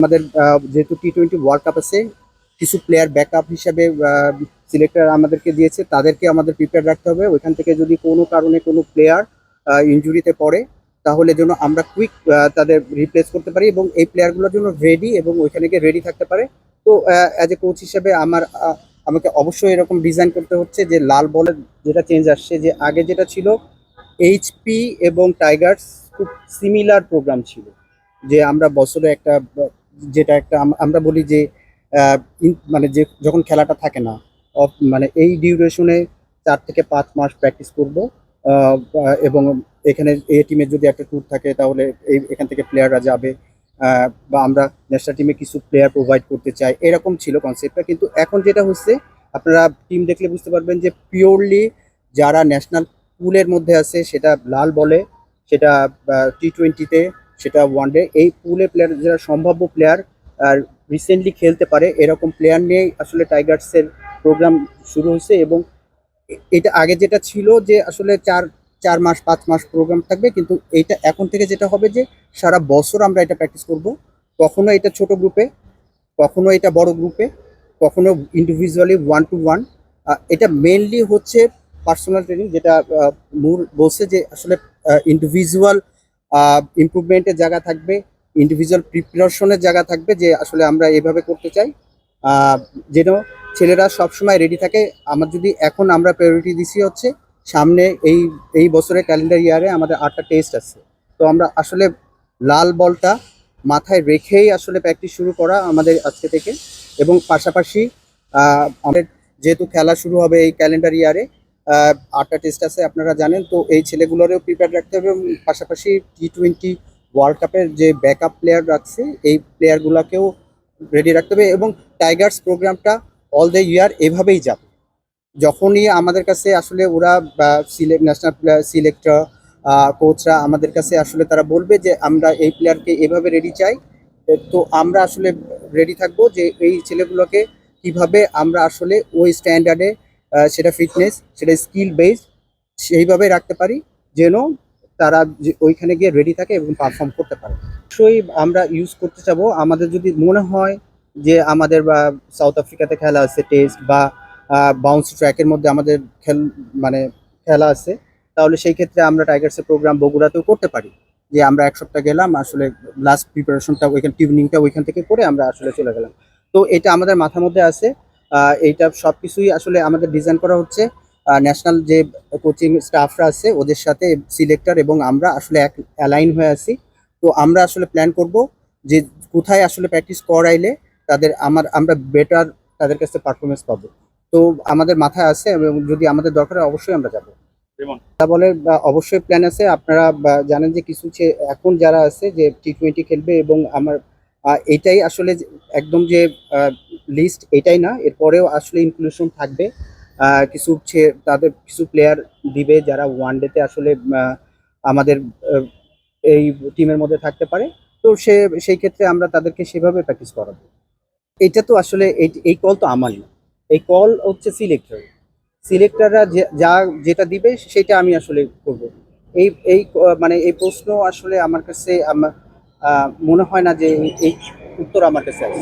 আমাদের যেহেতু T twenty world cup আছে, কিছু প্লেয়ার ব্যাকআপ হিসাবে সিলেক্টর আমাদেরকে দিয়েছে, তাদেরকে আমাদের প্রিপেয়ার রাখতে হবে। ওইখান থেকে যদি কোনো কারণে কোনো প্লেয়ার ইনজুরিতে পড়ে, তাহলে যেন আমরা কুইক তাদের রিপ্লেস করতে পারি এবং এই প্লেয়ারগুলোর জন্য রেডি এবং ওইখানে গিয়ে রেডি থাকতে পারে। তো অ্যাজ এ কোচ হিসেবে আমার আমাকে অবশ্যই এরকম ডিজাইন করতে হচ্ছে যে লাল বলের যেটা চেঞ্জ আসছে, যে আগে যেটা ছিল এইচপি এবং টাইগার্স খুব সিমিলার প্রোগ্রাম ছিল। যে আমরা বছরে একটা যেটা একটা আমরা বলি যে মানে যে যখন খেলাটা থাকে না মানে এই ডিউরেশনে চার থেকে পাঁচ মাস প্র্যাকটিস করব এবং এখানে এ টিমের যদি একটা ট্যুর থাকে, তাহলে এই এখান থেকে প্লেয়াররা যাবে বা আমরা ন্যাশনাল টিমে কিছু প্লেয়ার প্রোভাইড করতে চাই, এরকম ছিল কনসেপ্টটা কিন্তু এখন যেটা হচ্ছে, আপনারা টিম দেখলে বুঝতে পারবেন যে পিওরলি যারা ন্যাশনাল পুলের মধ্যে আছে, সেটা লাল বলে, সেটা টি টোয়েন্টিতে সেটা ওয়ানডে এই পুলে প্লেয়ার যারা সম্ভাব্য প্লেয়ার আর রিসেন্টলি খেলতে পারে, এরকম প্লেয়ার নিয়েই আসলে টাইগার্সের প্রোগ্রাম শুরু হয়েছে এবং এটা আগে যেটা ছিল যে আসলে চার চার মাস, পাঁচ মাস প্রোগ্রাম থাকবে, কিন্তু এইটা এখন থেকে যেটা হবে যে সারা বছর আমরা এটা প্র্যাকটিস করব। কখনো এটা ছোট গ্রুপে কখনো এটা বড় গ্রুপে কখনো ইন্ডিভিজুয়ালি ওয়ান টু ওয়ান এটা মেনলি হচ্ছে পার্সোনাল ট্রেনিং যেটা মূল বলছে যে আসলে ইন্ডিভিজুয়াল ইমপ্রুভমেন্টের জায়গা থাকবে ইন্ডিভিজুয়াল প্রিপারেশনের জায়গা থাকবে যে আসলে আমরা এভাবে করতে চাই। যেন ছেলেরা সবসময় রেডি থাকে। আমার যদি এখন আমরা প্রায়োরিটি দিছি হচ্ছে, সামনে এই এই বছরের ক্যালেন্ডার ইয়ারে আমাদের আটটা টেস্ট আছে। তো আমরা আসলে লাল বলটা মাথায় রেখেই আসলে প্র্যাকটিস শুরু করা আমাদের আজকে থেকে। এবং পাশাপাশি আমাদের যেহেতু খেলা শুরু হবে এই ক্যালেন্ডার ইয়ারে আটটা টেস্ট আছে, আপনারা জানেন। তো এই ছেলেগুলোরও প্রিপেয়ার রাখতে হবে এবং পাশাপাশি টি টোয়েন্টি ওয়ার্ল্ড কাপের যে ব্যাকআপ প্লেয়ার রাখছে, এই প্লেয়ারগুলোকেও রেডি রাখতে হবে এবং টাইগার্স প্রোগ্রামটা অল দ্য ইয়ার এভাবেই যাবে। যখনই আমাদের কাছে আসলে ওরা সিলেক্ট ন্যাশনাল প্লেয়ার সিলেক্টর কোচরা আমাদের কাছে আসলে তারা বলবে যে, আমরা এই প্লেয়ারকে এভাবে রেডি চাই। তো আমরা আসলে রেডি থাকব যে, এই ছেলেগুলোকে কীভাবে আমরা আসলে ওই স্ট্যান্ডার্ডে সেটা ফিটনেস সেটা স্কিল বেসড সেইভাবে রাখতে পারি যেন তারা ওইখানে গিয়ে রেডি থাকে এবং পারফর্ম করতে পারে। অবশ্যই আমরা ইউজ করতে চাবো। আমাদের যদি মনে হয় যে আমাদের বা সাউথ আফ্রিকাতে খেলা আছে টেস্ট বা বাউন্স ট্র্যাকের মধ্যে আমাদের খেল মানে খেলা আছে, তাহলে সেই ক্ষেত্রে আমরা টাইগার্সের প্রোগ্রাম বগুড়াতেও করতে পারি। যে আমরা এক সপ্তাহ গেলাম, আসলে লাস্ট প্রিপারেশনটা ওইখানে টিউনিংটা ওইখান থেকে করে আমরা আসলে চলে গেলাম। তো এটা আমাদের মাথার মধ্যে আছে। এইটা সব কিছুই আসলে আমাদের ডিজাইন করা হচ্ছে। ন্যাশনাল যে কোচিং স্টাফরা আছে ওদের সাথে সিলেক্টর এবং আমরা আসলে এক অ্যালাইন হয়ে আছি। তো আমরা আসলে প্ল্যান করব যে কোথায় আসলে প্র্যাকটিস করাইলে তাদের আমার আমরা বেটার তাদের কাছে পারফরমেন্স পাবো। তো আমাদের মাথায় আছে এবং যদি আমাদের দরকার হয় অবশ্যই আমরা যাব। তা বলে অবশ্যই প্ল্যান আছে। আপনারা জানেন যে কিছু এখন যারা আছে যে টি টোয়েন্টি খেলবে এবং আমার এটাই আসলে একদম যে লিস্ট এটাই না, এরপরেও আসলে ইনক্লুশন থাকবে। কিছু তাদের কিছু প্লেয়ার দিবে যারা ওয়ান ডেতে আসলে আমাদের এই টিমের মধ্যে থাকতে পারে। তো সে, সেই ক্ষেত্রে আমরা তাদেরকে সেভাবে প্র্যাকটিস করাবো। এটা তো আসলে, এই- কল তো আমার না। এই কল হচ্ছে সিলেক্টর সিলেক্টররা যা যেটা দিবে, সেটা আমি আসলে করব। এই এই মানে এই প্রশ্ন আসলে আমার কাছে, আমার মনে হয় না যে এই উত্তর আমার কাছে আছে